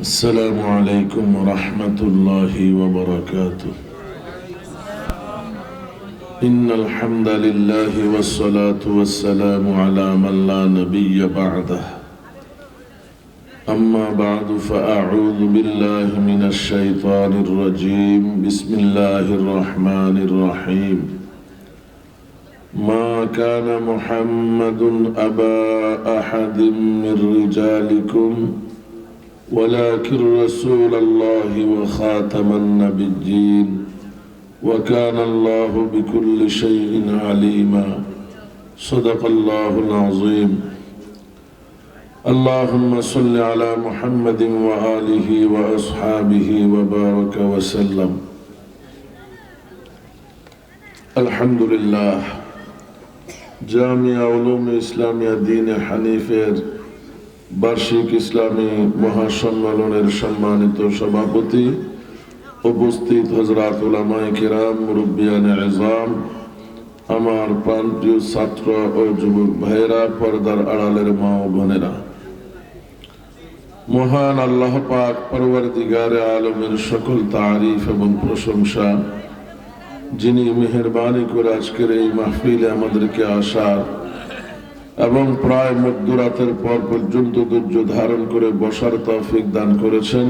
السلام عليكم ورحمة الله وبركاته. إن الحمد لله والصلاة والسلام على من لا نبي بعده. أما بعد فأعوذ بالله من الشيطان الرجيم. بسم الله الرحمن الرحيم. ما كان محمد أبا أحد من رجالكم ولكن رسول الله وخاتم النبيين وكان الله بكل شيء عليما. صدق الله العظيم. اللهم صل على محمد وآله وأصحابه وبارك وسلم. الحمد لله. جامع علوم إسلامية دين حنيفير বার্ষিক ইসলামী মহাসম্মেলনের সম্মানিত সভাপতি, উপস্থিত হজরত আমার প্রান্তীয় ছাত্র ও যুবক ভাইয়েরা, পর্দার আড়ালের মা ও বোনেরা। মহান আল্লাহ পাক পরবর্তীগারে আলমের সকল তারিফ এবং প্রশংসা, যিনি মেহরবানি করে আজকের এই মাহফিলে আমাদেরকে আসার এবং প্রায় মধ্যরাতের পর পর্যন্ত ধৈর্য ধারণ করে বসার তৌফিক দান করেছেন।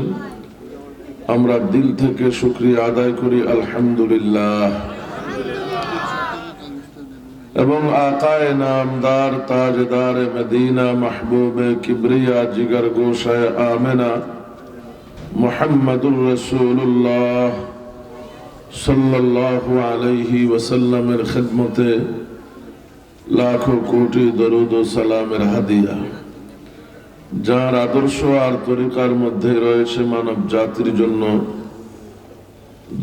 আমরা দিল থেকে শুক্রিয়া আদায় করি, আলহামদুলিল্লাহ। এবং আকায় নামদার, তাজদার মদিনা, মাহবুবে কিবরিয়া, জিগর গোসায় আমেনা, মোহাম্মদুর রসুল্লাহ সাল্লাল্লাহু আলাইহি ওয়াসাল্লামের খেদমতে লাখো কোটি দরুদ ও সালামের হাদিয়া। যার আদর্শ আর তরিকার মধ্যে রয়েছে মানব জাতির জন্য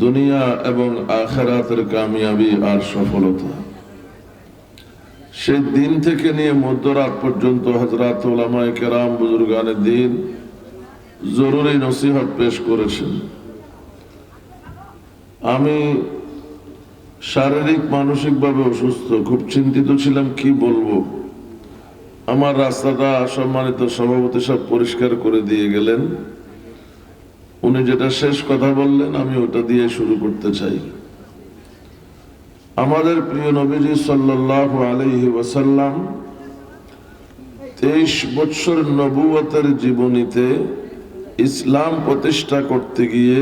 দুনিয়া এবং আখেরাতের কামিয়াবি আর সফলতা। সেই দিন থেকে নিয়ে মধ্যরাত পর্যন্ত হজরত ওলামায় কেরাম বুজুর্গানের দিন জরুরি নসিহত পেশ করেছেন। আমি শারীরিক, মানসিকভাবে অসুস্থ। খুব চিন্তিত ছিলাম, কি বলব? আমার রাস্তাটা সম্মানিত সভাপতি সব পরিষ্কার করে দিয়ে গেলেন। উনি যেটা শেষ কথা বললেন, আমি ওটা দিয়ে শুরু করতে চাই। আমাদের প্রিয় নবীজি সাল্লাহ আলহি ওয়াসাল্লাম তেইশ বৎসর নবুয়তের জীবনীতে ইসলাম প্রতিষ্ঠা করতে গিয়ে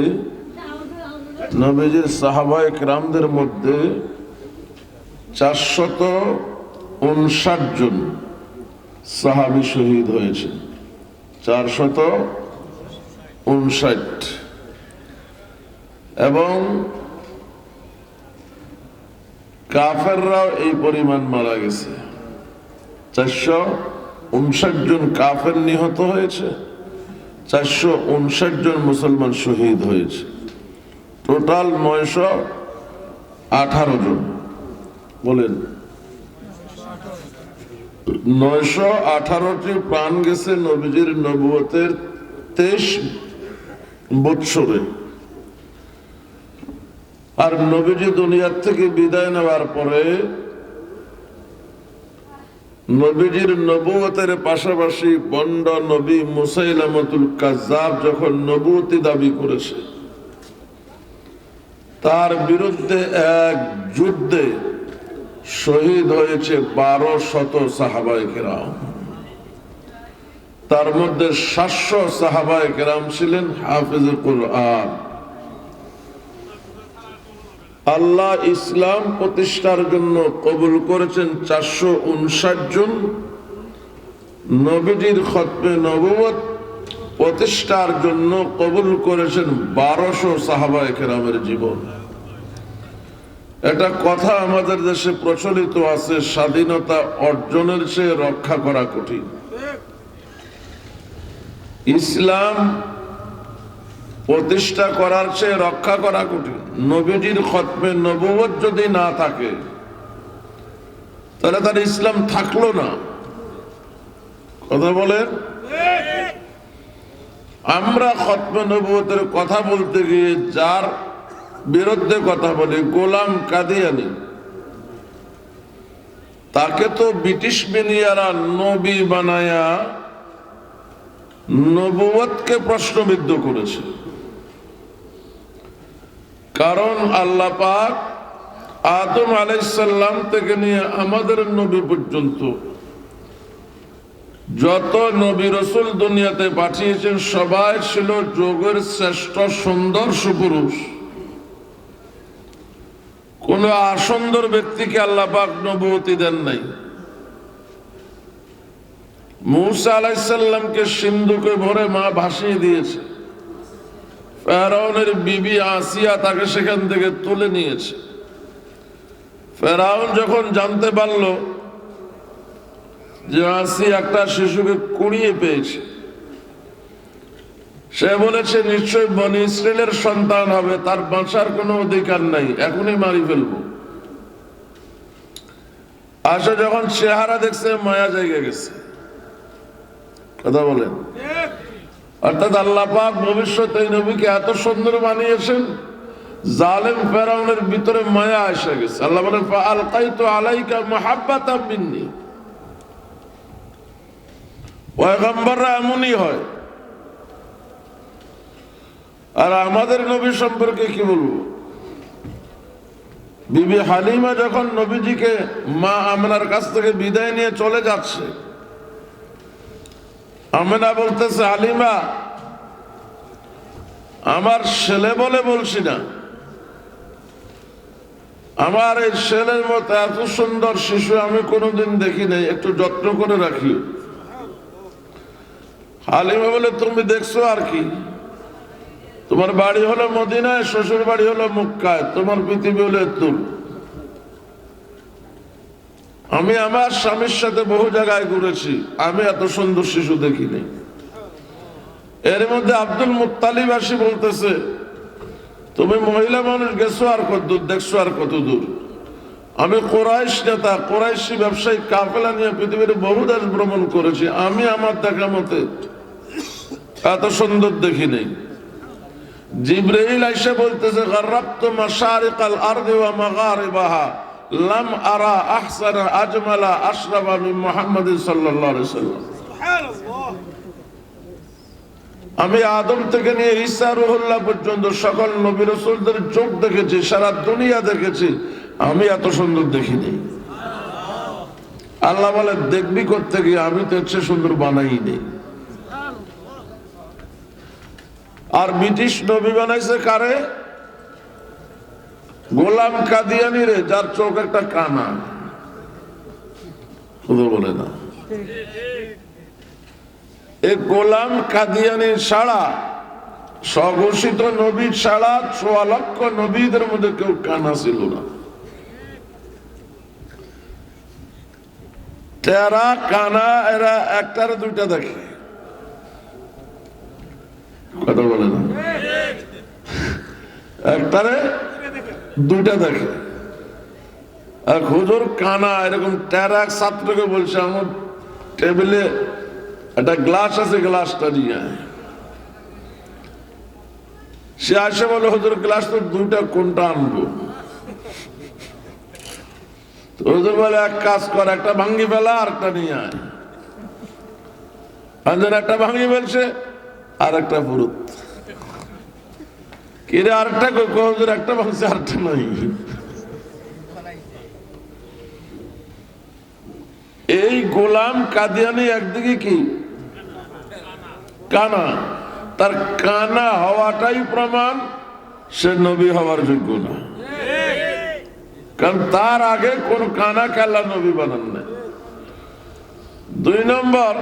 নবীজির সাহাবায় রামদের মধ্যে চারশত উনষাট জন সাহাবি শহীদ হয়েছে চারশত উনষাট। এবং কাফেররাও এই পরিমাণ মারা গেছে। চারশো উনষাট জন কাফের নিহত হয়েছে, চারশো উনষাট জন মুসলমান শহীদ হয়েছে। টোটাল নয়শো আঠারো জন। বলেন। নয়শো আঠারোটি প্রাণ গেছে নবীজির নবুয়তের তেইশ বৎসরে। আর নবীজি দুনিয়ার থেকে বিদায় নেওয়ার পরে নবীজির নবুয়তের পাশাপাশি বন্ড নবী মুসাইলামতুল কাজাব যখন নবুয়তি দাবি করেছে তার বিরুদ্ধে এক যুদ্ধে শহীদ হয়েছে বারো শত সাহাবাই কেরাম। তার মধ্যে সাতশো সাহাবাই কেরাম ছিলেন হাফিজ কুরআন। আল্লাহ ইসলাম প্রতিষ্ঠার জন্য কবুল করেছেন চারশো উনষাট জন। নবীজির খতমে নবত প্রতিষ্ঠার জন্য কবুল করেছেন বারোশো সাহাবায় কেরামের জীবন। এটা কথা আমাদের দেশে প্রচলিত আছে, স্বাধীনতা অর্জনের চেয়ে রক্ষা করা কঠিন। ইসলাম প্রতিষ্ঠা করার চেয়ে রক্ষা করা কঠিন। নবীজির খতমে নবুয়ত যদি না থাকে, তাহলে তার ইসলাম থাকল না। কথা বলেন? আমরা খতমে নবুয়তের কথা বলতে গিয়ে যার বিরুদ্ধে কথা বলি, গোলাম কাদিয়ানি। তাকে তো ব্রিটিশ মিলিয়ারা নবী বানায়া নবুয়তকে প্রশ্নবিদ্ধ করেছে। কারণ আল্লাহ পাক আদম আলাইসাল্লাম থেকে নিয়ে আমাদের নবী পর্যন্ত যত নবী রসুল দুনিয়াতে পাঠিয়েছেন, সবাই ছিল যোগের শ্রেষ্ঠ সুন্দর সুপুরুষ। কোন আসন্দর ব্যক্তিকে আল্লাহ পাক নবুয়তি দেন নাই। মৌসা আলাইসাল্লামকে সিন্ধুকে ভরে মা ভাসিয়ে দিয়েছে। ফেরাউনের বিবি আসিয়া তাকে সেখান থেকে তুলে নিয়েছে। ফেরাউন যখন জানতে পারল যে আসি একটা শিশুকে কুড়িয়ে পেয়েছে। সে বলেছে, নিশ্চয় বনি ইসরায়েলের সন্তান হবে, তার বাঁচার কোনো অধিকার নাই, এখনই মারি ফেলব। আসে যখন চেহারা দেখছে, মায়া জায়গা গেছে। কথা বলেন। অর্থাৎ আল্লাহ পাক ভবিষ্যৎ এই নবীকে এত সুন্দর বানিয়েছেন, জালেম ফেরাউনের ভিতরে মায়া এসে গেছে। আল্লাহ বলেন আলাইকা মাহাব্বাতাম মিন্নি। পয়গম্বররা এমনই হয়। আর আমাদের নবী সম্পর্কে কি বলব? বিবি হালিমা যখন নবীজিকে মা আমনার কাছ থেকে বিদায় নিয়ে চলে যাচ্ছে, আমেনা বলতেছে, হালিমা, আমার ছেলে বলে বলছি না। আমার এই ছেলের মতো এত সুন্দর শিশু আমি কোনোদিন দেখি নাই একটু যত্ন করে রাখি হালিমা বলে, তুমি দেখছ আর কি? তোমার বাড়ি হলো মদিনায়, শ্বশুর বাড়ি হলো মুক্কায়, তোমার পৃথিবী হলো তুল আমি আমার স্বামীর সাথে বহু জায়গায় ঘুরেছি, আমি এত সুন্দর শিশু দেখিনি। এর মধ্যে আব্দুল মুতালিব আসি বলতেছে, তুমি মহিলা মানুষ গেছো আর কত দূর, দেখছ আর কত দূর? আমি কোরাইশ নেতা, কোরাইশি ব্যবসায়ী, কাফেলা নিয়ে পৃথিবীর বহু দেশ ভ্রমণ করেছি, আমি আমার দেখা মতে এত সুন্দর দেখি নেই। জিব্রাইল আইসা বলতেছে ওয়া মাগারিবাহা, লাম আরা আজমালা মিন মুহাম্মাদিন সাল্লাল্লাহু আলাইহি সাল্লাম আমি আদম থেকে নিয়ে ঈসা রুহুল্লাহ পর্যন্ত সকল নবী রাসূলদের চোখ দেখেছি, সারা দুনিয়া দেখেছি। আমি এত সুন্দর দেখিনি আল্লাহ বলে দেখবি করতে গিয়ে আমি তো সুন্দর বানাই নেই আর ব্রিটিশ নবী বানাইছে কারে? গোলাম কাদিয়ানি রে, যার চোখ একটা কানা। শুধু বলে না। গোলাম কাদিয়ানি ছাড়া স্বঘোষিত নবী ছাড়া সোয়া লক্ষ নবীদের মধ্যে কেউ কানা ছিল না। তেরা কানা, এরা একটার দুইটা দেখে। কথা বলে না। দুইটা আর হুজুর কানা, এরকম ছাত্রকে বলছে, আমার টেবিলে একটা গ্লাস আছে, গ্লাসটা নিয়ে সে আসে বলে, হুজুর, গ্লাস তো দুইটা, কোনটা আনব? হুজুর বলে, এক কাজ কর, একটা ভাঙ্গি ফেলা আর একটা নিয়ে আয়। একটা ভাঙ্গি ফেলছে আর একটা ফুরুত কিরে আরেকটা কই? কই হুজুর একটা ভাঙছে আরেকটা নাই। এই গোলাম কাদিয়ানি একদিকে কি? কানা। তার কানা হওয়াটাই প্রমাণ, সে নবী হওয়ার যোগ্য না। কারণ তার আগে কোন কানা কাল্লা নবী বানান নাই। দুই নম্বর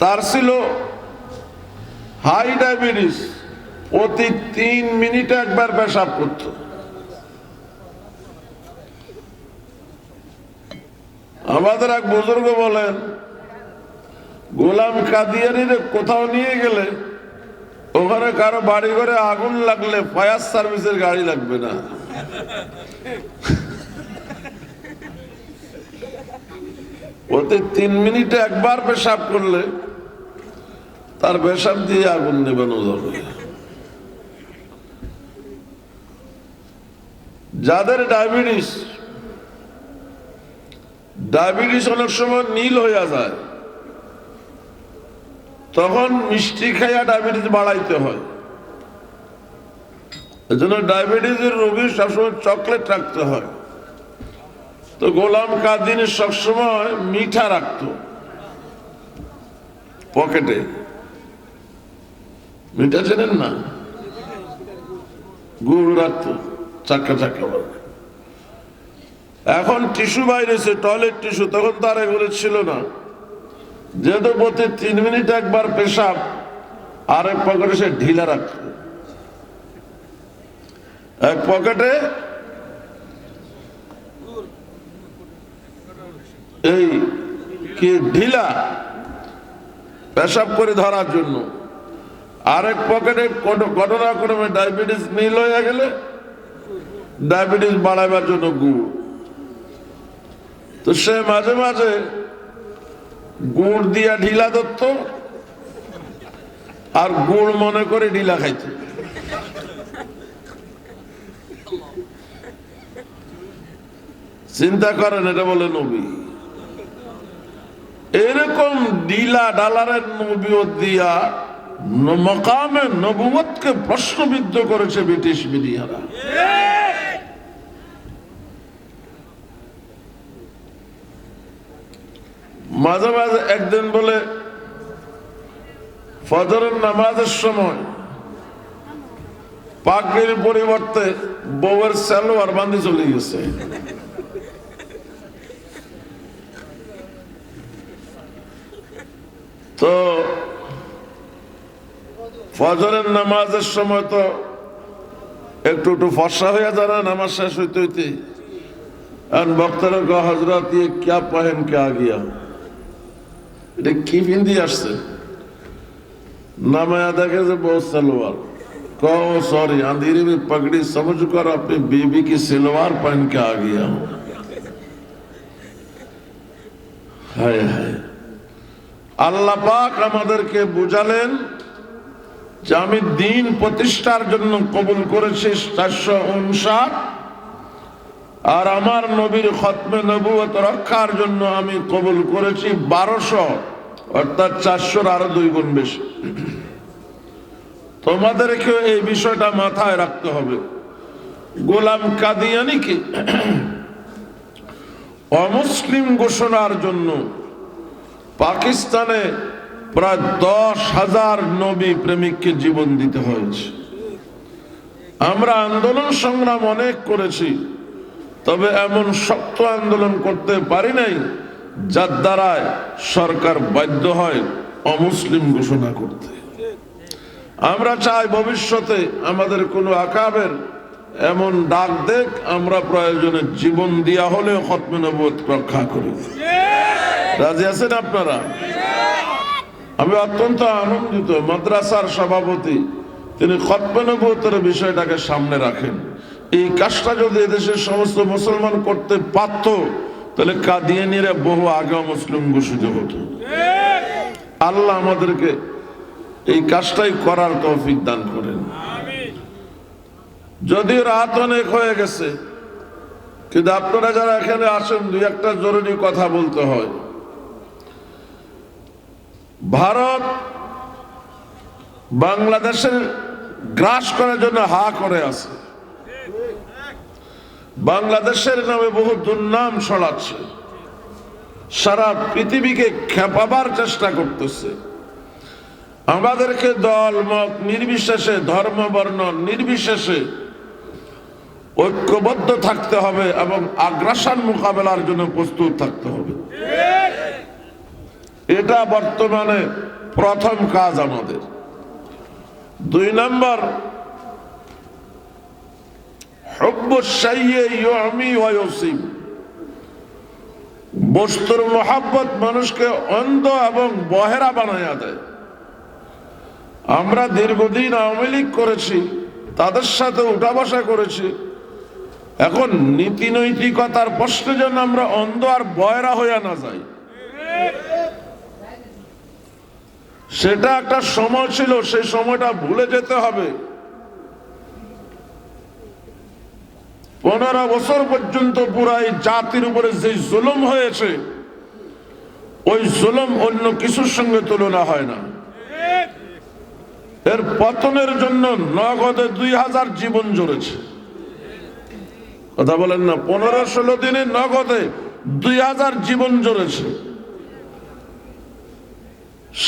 তার ছিল হাই ডায়াবেটিস প্রতি তিন মিনিটে একবার পেশাব করত। আমাদের এক বুজুর্গ বলেন, গোলাম কাদিয়ানির কোথাও নিয়ে গেলে ওখানে কারও বাড়ি ঘরে আগুন লাগলে ফায়ার সার্ভিসের গাড়ি লাগবে না। প্রতি তিন মিনিটে একবার পেশাব করলে তার পেশাব দিয়ে আগুন নেবানো যাদের ডায়াবেটিস ডায়াবেটিস অনেক সময় নীল হইয়া যায়, তখন মিষ্টি খাইয়া ডায়াবেটিস বাড়াইতে হয়। এজন্য ডায়াবেটিসের রোগী সবসময় চকলেট রাখতে হয়। তো গোলাম কাদিনী সবসময় মিঠা রাখতো। পকেটে। মিঠা চেনেন না? গুড় রাখতো চাক্কা বলে। এখন টিস্যু বাইরেছে, টয়লেট টিস্যু, তখন তার এগুলো ছিল না। যেহেতু প্রতি তিন মিনিট একবার পেশাব, আর এক পকেটে সে ঢিলা রাখত। এক পকেটে এই কি ঢিলা পেশাব করে ধরার জন্য। আরেক পকেটে ঘটনা ক্রমে ডায়াবেটিস নীল হয়ে গেলে ডায়াবেটিস বাড়াবার জন্য গুড়। তো সে মাঝে মাঝে গুড় দিয়া ঢিলা দত্ত আর গুড় মনে করে ঢিলা খাইত। চিন্তা করেন, এটা বলে নবী। এরকম ডিলা ডালারের নবীয়ত দিয়া মকামে নবুয়তকে প্রশ্নবিদ্ধ করেছে ব্রিটিশ মিডিয়ারা। মাঝে মাঝে একদিন বলে, ফজরের নামাজের সময় পাগড়ির পরিবর্তে বউয়ের সালোয়ার বান্ধি চলে গেছে। তো ফজরের নামাজের সময় তো একটু একটু ফর্সা হয়ে যায় না নামাজ শেষ হইতে হইতে আর বক্তারা কা হজরত ইয়ে ক্যা পহেন কে আ গিয়া এটা কি পিন্দি আসছে नाम याद है कि बहुत सलवार कहो सॉरी अंधेरे में पगड़ी समझ कर अपनी बीबी की सलवार पहन के आ गया हूं হায় হায় আল্লাহ পাক আমাদেরকে বুঝালেন যে আমি দিন প্রতিষ্ঠার জন্য কবুল করেছি চারশো উনষাট। আর আমার নবীর খতমে নবুয়ত রক্ষার জন্য আমি কবুল করেছি বারোশো, অর্থাৎ চারশোর আরও দুই গুণ বেশি। তোমাদেরকে এই বিষয়টা মাথায় রাখতে হবে। গোলাম কাদিয়ানিকে অমুসলিম ঘোষণার জন্য পাকিস্তানে প্রায় দশ হাজার নবী প্রেমিককে জীবন দিতে হয়েছে। আমরা আন্দোলন সংগ্রাম অনেক করেছি, তবে এমন শক্ত আন্দোলন করতে পারি নাই, যার দ্বারায় সরকার বাধ্য হয় অমুসলিম ঘোষণা করতে। আমরা চাই ভবিষ্যতে আমাদের কোনো আকাবের এমন ডাক দেখ, আমরা প্রয়োজনে জীবন দিয়া হলেও খতমে রক্ষা করি। রাজি আছেন আপনারা? আমি অত্যন্ত আনন্দিত, মাদ্রাসার সভাপতি, তিনি খতমে বিষয়টাকে সামনে রাখেন। এই কাজটা যদি এদেশের সমস্ত মুসলমান করতে পারত, তাহলে কাদিয়ানিরা বহু আগে মুসলিম ঘোষিত হতো। আল্লাহ আমাদেরকে এই কাজটাই করার তৌফিক দান করেন। যদিও রাত অনেক হয়ে গেছে, কিন্তু আপনারা যারা এখানে আসেন, দুই একটা জরুরি কথা বলতে হয়। ভারত বাংলাদেশের গ্রাস করার জন্য হা করে আছে। বাংলাদেশের নামে বহু দুর্নাম ছড়াচ্ছে। সারা পৃথিবীকে খেপাবার চেষ্টা করতেছে। আমাদেরকে দল, মত, নির্বিশেষে, ধর্ম, বর্ণ, নির্বিশেষে ঐক্যবদ্ধ থাকতে হবে এবং আগ্রাসন মোকাবেলার জন্য প্রস্তুত থাকতে হবে। এটা বর্তমানে প্রথম কাজ আমাদের। দুই নম্বর বস্তুর মোহাব্বত মানুষকে অন্ধ এবং বহেরা বানাইয়া দেয়। আমরা দীর্ঘদিন আওয়ামী লীগ করেছি, তাদের সাথে উঠা বসা করেছি এখন নীতি নৈতিকতার প্রশ্নে যেন আমরা অন্ধ আর বয়রা হইয়া না যাই। সেটা একটা সময় ছিল সেই সময়টা ভুলে যেতে হবে। পনেরো বছর পর্যন্ত পুরা এই জাতির উপরে যে জুলুম হয়েছে, ওই জুলুম অন্য কিছুর সঙ্গে তুলনা হয় না। এর পতনের জন্য নগদে দুই হাজার জীবন জড়েছে। কথা বলেন না, পনেরো ষোলো দিনে নগদে দুই হাজার জীবন জড়েছে।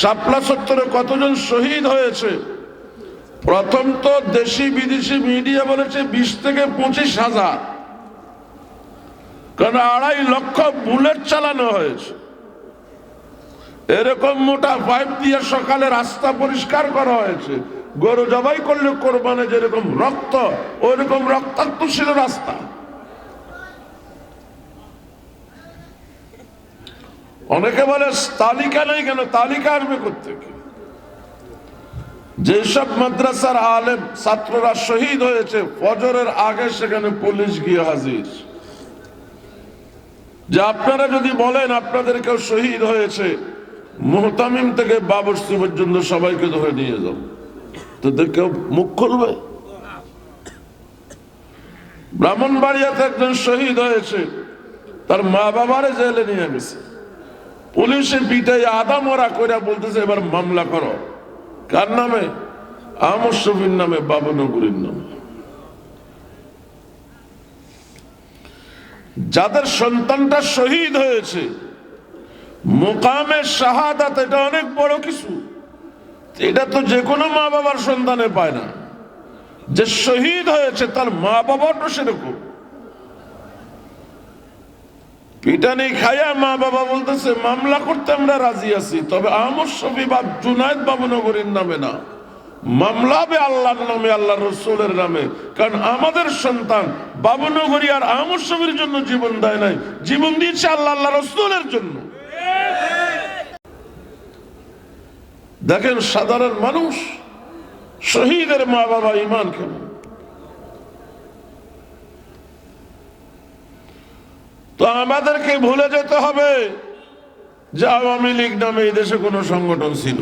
শাপলা সত্তরে কতজন শহীদ হয়েছে? প্রথম তো দেশি বিদেশি মিডিয়া বলেছে বিশ থেকে পঁচিশ হাজার। কারণ আড়াই লক্ষ বুলেট চালানো হয়েছে? এরকম মোটা পাইপ দিয়ে সকালে রাস্তা পরিষ্কার করা হয়েছে। গরু জবাই করলে কোরবানে যেরকম রক্ত ওইরকম রক্তাক্ত ছিল রাস্তা। অনেকে বলে, তালিকা নেই কেন? তালিকা আসবে কোথেকে যেসব মাদ্রাসার আলেম, ছাত্ররা শহীদ হয়েছে, ফজরের আগে সেখানে পুলিশ গিয়ে হাজির। যে আপনারা যদি বলেন, আপনাদের কেউ শহীদ হয়েছে, মোহতামিম থেকে বাবরসি পর্যন্ত সবাইকে ধরে নিয়ে যাও। তো কেউ মুখ খুলবে? ব্রাহ্মণবাড়িয়াতে একজন শহীদ হয়েছে, তার মা বাবারে জেলে নিয়ে গেছে। পুলিশে পিটাই আদা মরা কইরা বলতেছে, এবার মামলা করো। কার নামে? আমর নামে বাবনগরীর নামে। যাদের সন্তানটা শহীদ হয়েছে, মোকামে শাহাদাত এটা অনেক বড় কিছু। এটা তো যে কোনো মা বাবার সন্তানে পায় না। যে শহীদ হয়েছে, তার মা বাবারও সেরকম। পিটানি খাইয়া মা বাবা বলতেছে, মামলা করতে আমরা রাজি আছি, তবে আমর শফি বা জুনায়দ বাবুনগরীর নামে না। মামলা হবে আল্লাহর নামে আল্লাহ রসুলের নামে। কারণ আমাদের সন্তান বাবুনগরী আর আমর শফির জন্য জীবন দেয় নাই, জীবন দিয়েছে আল্লাহ আল্লাহ রসুলের জন্য। দেখেন সাধারণ মানুষ, শহীদের মা বাবা ইমান কেমন? তো আমাদেরকে ভুলে যেতে হবে যে আওয়ামী লীগ নামে এই দেশে কোনো সংগঠন ছিল।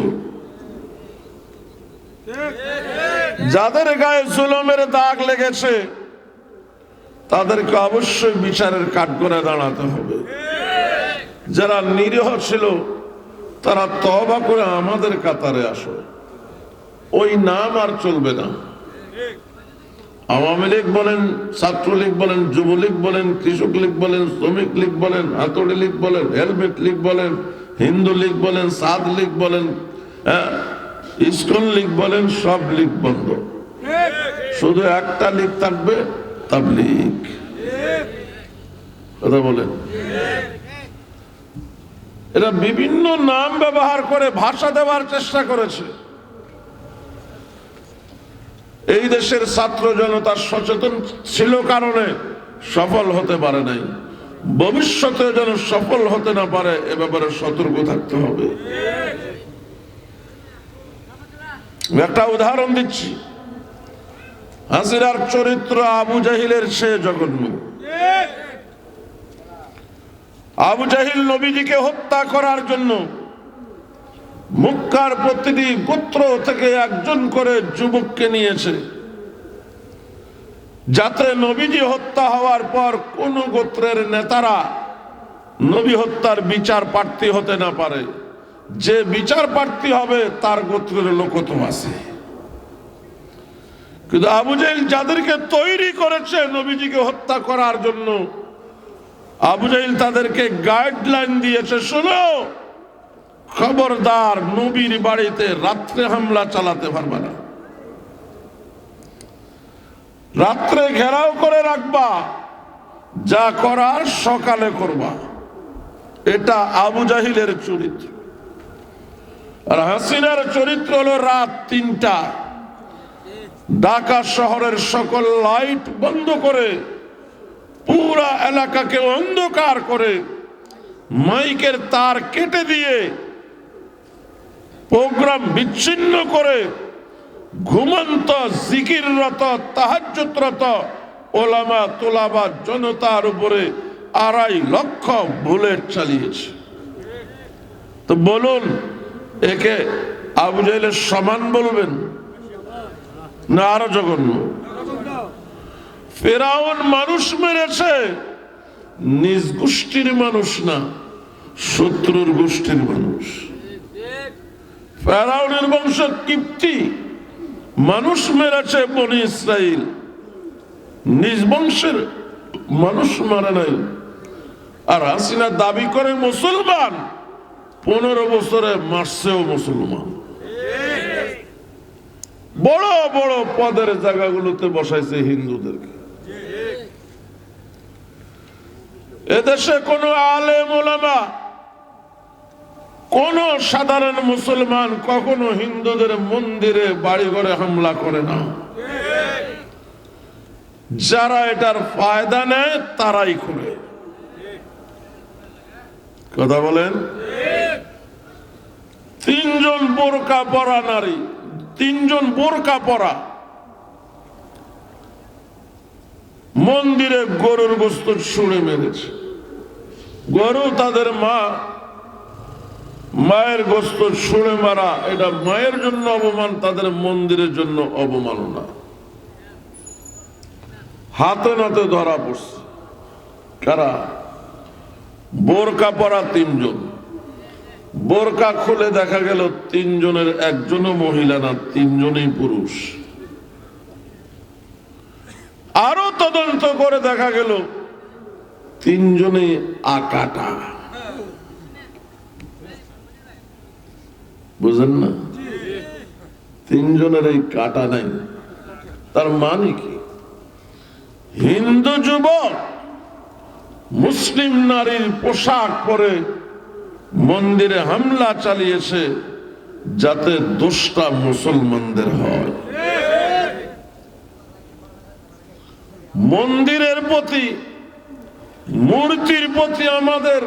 যাদের গায়ে জুলমের দাগ লেগেছে, তাদেরকে অবশ্যই বিচারের কাঠ করে দাঁড়াতে হবে। যারা নিরীহ ছিল, তারা তবা করে আমাদের কাতারে আসো। ওই নাম আর চলবে না। আওয়ামী লীগ বলেন ছাত্রলীগ বলেন যুবলীগ বলেন কৃষক লীগ বলেন শ্রমিক লীগ বলেন হাতুড়ি লীগ বলেন হেলমেট লীগ বলেন হিন্দু লীগ বলেন সাদ লীগ বলেন হ্যাঁ, ইস্কন লীগ বলেন সব লীগ বন্ধ। শুধু একটা লীগ থাকবে তাবলীগ। কথা বলেন। এরা বিভিন্ন নাম ব্যবহার করে ভাষা দেওয়ার চেষ্টা করেছে। এই দেশের ছাত্র জনতা সচেতন ছিল কারণে সফল হতে পারে নাই। ভবিষ্যতে যেন সফল হতে না পারে, এ ব্যাপারে সতর্ক থাকতে হবে। একটা উদাহরণ দিচ্ছি। হাসিরার চরিত্র আবু জাহিলের সে জঘন্য। আবু জাহিল নবীজিকে হত্যা করার জন্য মুক্কার প্রতিটি গোত্র থেকে একজন করে যুবককে নিয়েছে। যাতে নবীজি হত্যা হওয়ার পর কোন গোত্রের নেতারা নবী হত্যার বিচার প্রার্থী হতে না পারে। যে বিচার প্রার্থী হবে, তার গোত্রের লোকতম আছে। কিন্তু আবু জাহিল যাদেরকে তৈরি করেছে নবীজিকে হত্যা করার জন্য, আবু জাহিল তাদেরকে গাইডলাইন দিয়েছে, শোনো খবরদার নবীর বাড়িতে রাত্রে হামলা চালাতে পারবে না। রাত্রে ঘেরাও করে রাখবা, যা করার সকালে করবা। এটা আবু জাহিলের চরিত্র। আর হাসিনার চরিত্র হলো রাত তিনটা। ঢাকা শহরের সকল লাইট বন্ধ করে, পুরা এলাকাকে অন্ধকার করে, মাইকের তার কেটে দিয়ে প্রোগ্রাম বিচ্ছিন্ন করে ঘুমন্ত জিকিররত, তাহাজ্জুদরত ওলামা তোলাবা জনতার উপরে আড়াই লক্ষ বুলেট চালিয়েছে। তো বলুন, একে আবু জাহেলের সমান বলবেন না আরও জঘন্য? ফেরাউন মানুষ মেরেছে, নিজ গোষ্ঠীর মানুষ না, শত্রুর গোষ্ঠীর মানুষ। ফেরাউনের বংশ কিপ্তি মানুষ মেরেছে বনি ইসরাইল। নিজ বংশের মানুষ মারে নাই। আর হাসিনা দাবি করে মুসলমান পনেরো বছরে মারছেও মুসলমান। বড় বড় পদের জায়গাগুলোতে বসাইছে হিন্দুদেরকে। এদেশে কোনো আলেম ওলামা কোন সাধারণ মুসলমান কখনো হিন্দুদের মন্দিরে বাড়ি ঘরে হামলা করে না। যারা এটার ফায়দা নেয়, তারাই করে কথা বলেন? তিনজন বোরকা পরা নারী, তিনজন বোরকা পরা। মন্দিরে গরুর গোস্ত ছুঁড়ে মেরেছে। গরু তাদের মা মায়ের গোস্ত ছুঁড়ে মারা, এটা মায়ের জন্য অপমান, তাদের মন্দিরের জন্য অবমাননা। হাতে নাতে ধরা পড়ছে। কারা? বোরকা পরা তিনজন। বোরকা খুলে দেখা গেল তিনজনের একজনও মহিলা না, তিনজনই পুরুষ। আরও তদন্ত করে দেখা গেল তিনজনেই আকাটা। বুঝেন না? তিনজনের এই কাটা নাই। তার মানে কি? হিন্দু যুবক মুসলিম নারীর পোশাক পরে মন্দিরে হামলা চালিয়েছে যাতে দোষটা মুসলমানদের হয়। মন্দিরের প্রতি, মূর্তির প্রতি আমাদের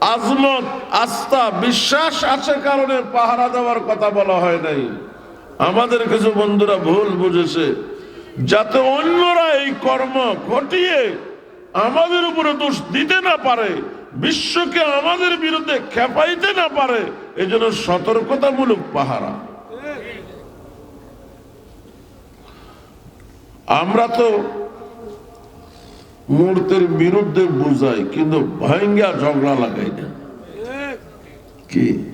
আজমত, আস্থা, বিশ্বাস আছে কারণে পাহারা দেওয়ার কথা বলা হয় নাই। আমাদের কিছু বন্ধুরা ভুল বুঝেছে। যাতে অন্যরা এই কর্ম ঘটিয়ে আমাদের উপরে দোষ দিতে না পারে, বিশ্বকে আমাদের বিরুদ্ধে খেপাইতে না পারে, এজন্য সতর্কতামূলক পাহারা। আমরা তো মূর্তির বিরুদ্ধে বুঝাই কিন্তু ভাঙ্গা ঝগড়া লাগাই না। কি?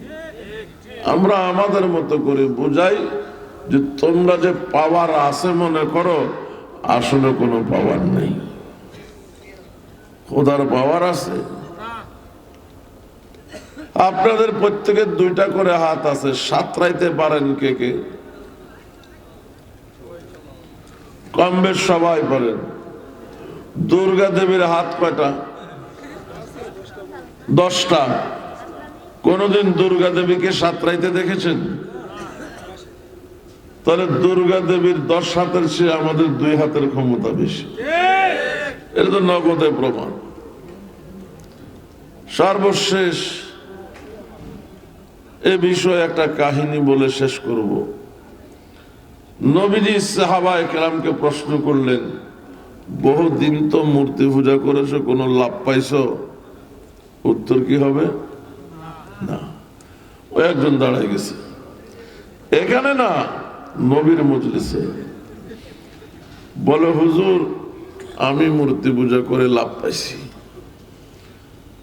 আমরা আমাদের মতো করে বুঝাই যে তোমরা যে পাওয়ার আছে মনে করো, আসলে কোনো পাওয়ার নেই। খোদার পাওয়ার আছে। আপনাদের প্রত্যেকের দুইটা করে হাত আছে, সাতরাইতে পারেন কে কে? কম বেশ সবাই পারেন। দুর্গা দেবীর হাত কয়টা? দশটা। কোনদিন দুর্গা দেবীকে সাতরাইতে দেখেছেন? তাহলে দুর্গা দেবীর দশ হাতের চেয়ে আমাদের দুই হাতের ক্ষমতা বেশি। এটা তো নগদে প্রমাণ। সর্বশেষ এ বিষয়ে একটা কাহিনী বলে শেষ করব। নবীজি সাহাবা একরামকে প্রশ্ন করলেন বহুদিন তো মূর্তি পূজা করেছ, কোনো লাভ পাইছো? উত্তর কি হবে? না। ও একজন দাঁড়ায় গেছে। এখানে না, নবীর মজলিসে। বলে, হুজুর, আমি মূর্তি পূজা করে লাভ পাইছি।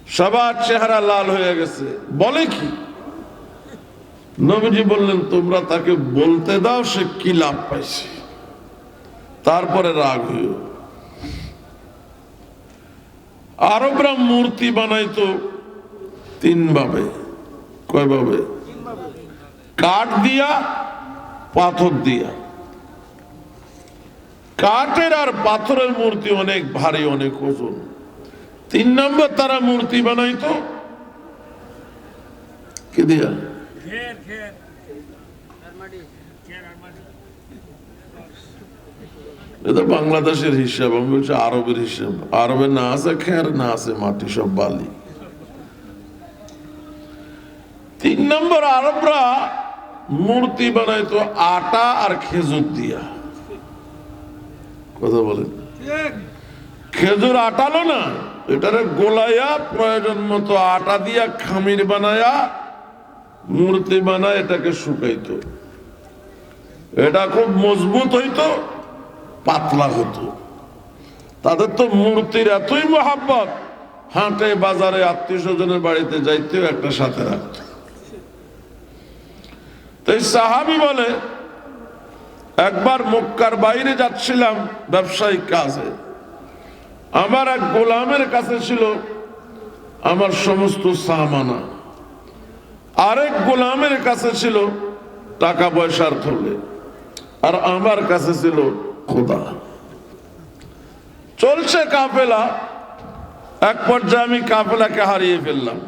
সবার চেহারা লাল হয়ে গেছে। বলে কি? নবীজি বললেন, তোমরা তাকে বলতে দাও সে কি লাভ পাইছে? তারপরে রাগ হইও আরবরা মূর্তি বানাইতো তিন ভাবে। কয় ভাবে? কাঠ দিয়া, পাথর দিয়া। কাঠের আর পাথরের মূর্তি অনেক ভারী, অনেক ওজন। তিন নম্বর তারা মূর্তি বানাইতো, কি দিয়া খের খের আর মাটি খের আর মাটি এটা বাংলাদেশের হিসাব, আমি বলছি আরবের হিসাব। আরবে না আছে খের না আছে, মাটি সব বালি। তিন নম্বর, আরবরা মূর্তি বানাইতো আটা আর খেজুর দিয়া। কথা বলেন। খেজুর আটালো না, এটারে গোলাইয়া প্রয়োজন মতো আটা দিয়া খামির বানায়া মূর্তি বানায় এটাকে শুকাইতো। এটা খুব মজবুত হইতো। পাতলা হতো। তাদের তো মূর্তির এতই মহাব্বত, হাটে বাজারে আত্মীয় স্বজনের বাড়িতে যাইতেও একটা সাথে রাখত। তো এই সাহাবি বলে, একবার মক্কার বাইরে যাচ্ছিলাম ব্যবসায়িক কাজে। আমার এক গোলামের কাছে ছিল আমার সমস্ত সামানা। আরেক গোলামের কাছে ছিল টাকা পয়সার থলে। আর আমার কাছে ছিল খোদা। চলছে কাফেলা, এক পর্যায়ে আমি কাফেলাকে হারিয়ে ফেললাম।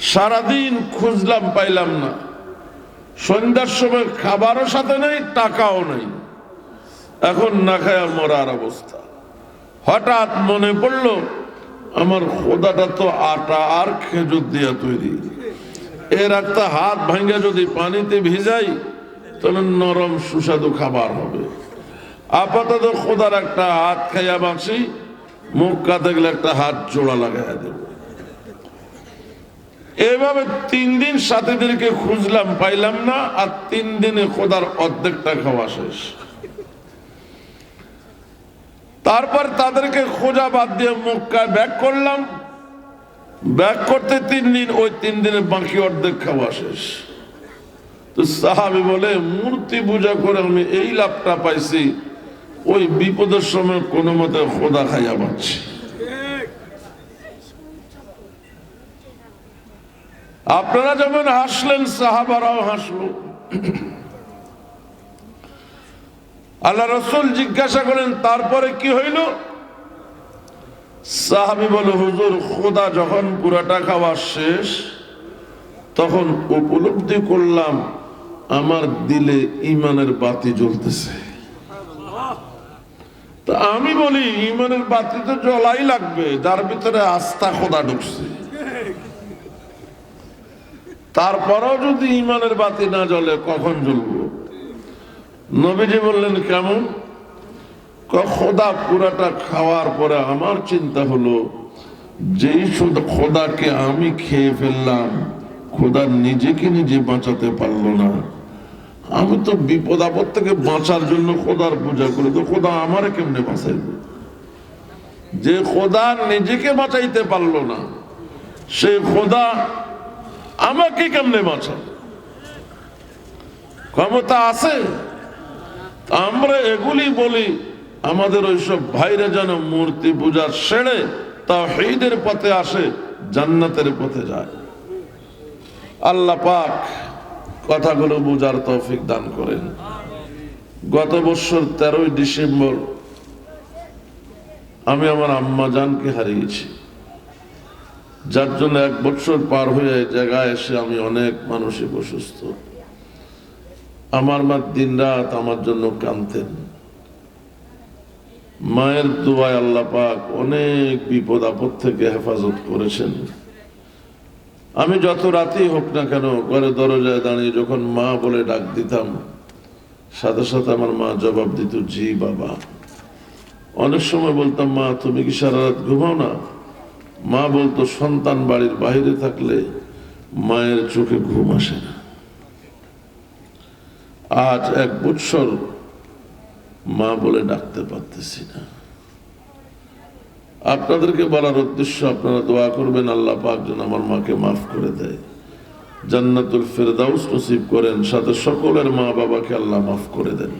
সারাদিন খুঁজলাম, পাইলাম না। সন্ধ্যার সময় খাবারও সাথে নেই, টাকাও নেই। এখন না খায় মরার অবস্থা। হঠাৎ মনে পড়ল, আমার খোদাটা তো আটা আর খেজুর দিয়া তৈরি। এর একটা হাত ভাঙ্গা যদি পানিতে ভিজাই, তাহলে নরম সুস্বাদু খাবার হবে। আপাতত খোদার একটা হাত খাইয়া বাঁচি মুখ কাতে গেলে একটা হাত জোড়া লাগাইয়া দেব। এভাবে তিন দিন সাথীদেরকে খুঁজলাম, পাইলাম না, আর তিন দিনে খোদার অর্ধেকটা খাওয়া শেষ। তারপর তাদেরকে খোঁজা বাদ দিয়ে মক্কায় ব্যাক করলাম। ব্যাক করতে তিন দিন, ওই তিন দিনে বাকি অর্ধেক খাওয়া শেষ। তো সাহাবি বলে, মূর্তি পূজা করে আমি এই লাভটা পাইছি ওই বিপদের সময় কোনো মতে খোদা খাইয়া পাচ্ছি আপনারা যেমন হাসলেন, সাহাবারাও হাসল। আল্লাহ রসুল জিজ্ঞাসা করেন তারপরে কি হইল? সাহাবি বলে, হুজুর, খোদা যখন পুরাটা খাওয়া শেষ, তখন উপলব্ধি করলাম, আমার দিলে ইমানের বাতি জ্বলতেছে। তা আমি বলি, ইমানের বাতি তো জ্বলাই লাগবে, যার ভিতরে আস্থা খোদা ঢুকছে। তারপরেও যদি ইমানের বাতি না জ্বলে, কখন জ্বলবো? নবীজি বললেন, কেমন? খোদা পুরাটা খাওয়ার পরে আমার চিন্তা হলো, যেই শুধু খোদাকে আমি খেয়ে ফেললাম, খোদা নিজেকে নিজে বাঁচাতে পারল না। আমি তো বিপদ আপদ থেকে বাঁচার জন্য খোদার পূজা করি, তো খোদা আমারে কেমনে বাঁচাইবে? যে খোদা নিজেকে বাঁচাইতে পারল না, সে খোদা আমাকে কেমনে বাঁচাবে ক্ষমতা আছে? আমরা এগুলি বলি, আমাদের ওইসব ভাইরা যেন মূর্তি পূজা সেরে তা হেইদের পথে আসে, জান্নাতের পথে যায়। আল্লাহ পাক কথাগুলো বোঝার তৌফিক দান করেন। গত বছর তেরোই ডিসেম্বর আমি আমার আম্মা জানকে হারিয়েছি। যার জন্য এক বছর পার হয়ে জায়গায় এসে আমি অনেক মানসিক অসুস্থ আমার মা দিন রাত আমার জন্য কাঁদতেন। মায়ের দোয়ায় আল্লাহ পাক অনেক বিপদ আপদ থেকে হেফাজত করেছেন। আমি যত রাতেই হোক না কেন ঘরে দরজায় দাঁড়িয়ে যখন মা বলে ডাক দিতাম, সাথে সাথে আমার মা জবাব দিত, জি বাবা। অনেক সময় বলতাম, মা, তুমি কি সারা রাত ঘুমাও না? মা বলতো, সন্তান বাড়ির বাইরে থাকলে মায়ের চোখে ঘুম আসে না। আজ এক বৎসর মা বলে ডাকতে পারতেছি না। আপনাদেরকে বলার উদ্দেশ্য, আপনারা দোয়া করবেন, আল্লাহ পাক যেন আমার মাকে মাফ করে দেয়। জান্নাতুল ফেরদাউস নসিব করেন, সাথে সকলের মা বাবাকে আল্লাহ মাফ করে দেন।